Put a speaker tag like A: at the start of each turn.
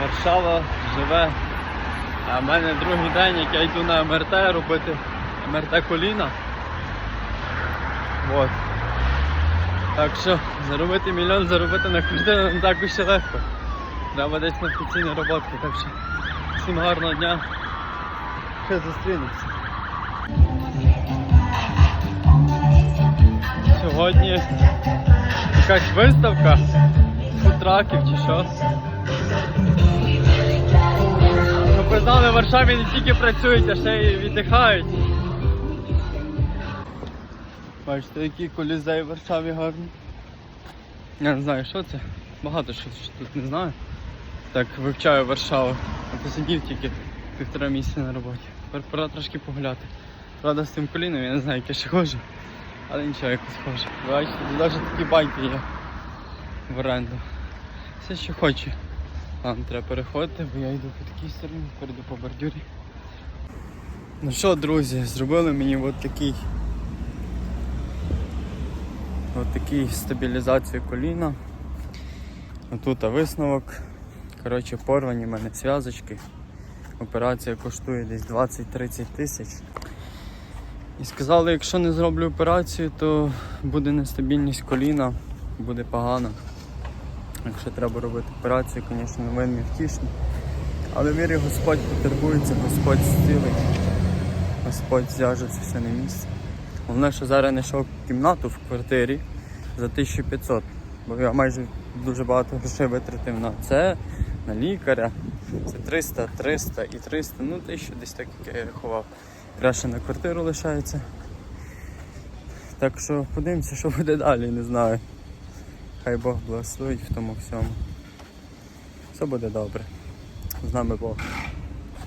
A: Варшава живе. А в мене другий день, як я йду на МРТ робити МРТ коліна. От. Так що заробити мільйон, заробити на квартиру не так ще легко. Треба десь на офіційну роботу. Так що всім гарного дня. Ще зустрінемося. Сьогодні якась виставка футраків чи що. Ви знали, в Варшаві не тільки працюють, а ще й віддихають. Бачите, який колізей в Варшаві гарний. Я не знаю, що це. Багато що що тут не знаю. Так, вивчаю Варшаву. А посидів тільки півтора місяця на роботі. Тепер пора трошки погуляти. Правда, з цим коліном я не знаю, яке ще хоже. Але нічого якось схоже. Бачите, тут навіть такі байки є в оренду. Все, що хочу. Ладно, треба переходити, бо я йду по такій стороні, перейду по бордюрі. Ну що, друзі, зробили мені от такий от такий стабілізацію коліна. Отут висновок. Коротше, порвані в мене зв'язочки. Операція коштує десь 20-30 тисяч. І сказали, якщо не зроблю операцію, то буде нестабільність коліна, буде погано. Якщо треба робити операцію, звісно, новин не втішні. Але вірі Господь потурбується, Господь зцілить, Господь зв'яже це все на місце. Головне, що зараз знайшов кімнату в квартирі за 1500, бо я майже дуже багато грошей витратив на це, на лікаря. Це 300, 300 і 300, ну 1000 десь так, як я рахував. Краще на квартиру лишається. Так що подивимося, що буде далі, не знаю. Хай Бог благословить в тому всьому. Все буде добре. З нами Бог.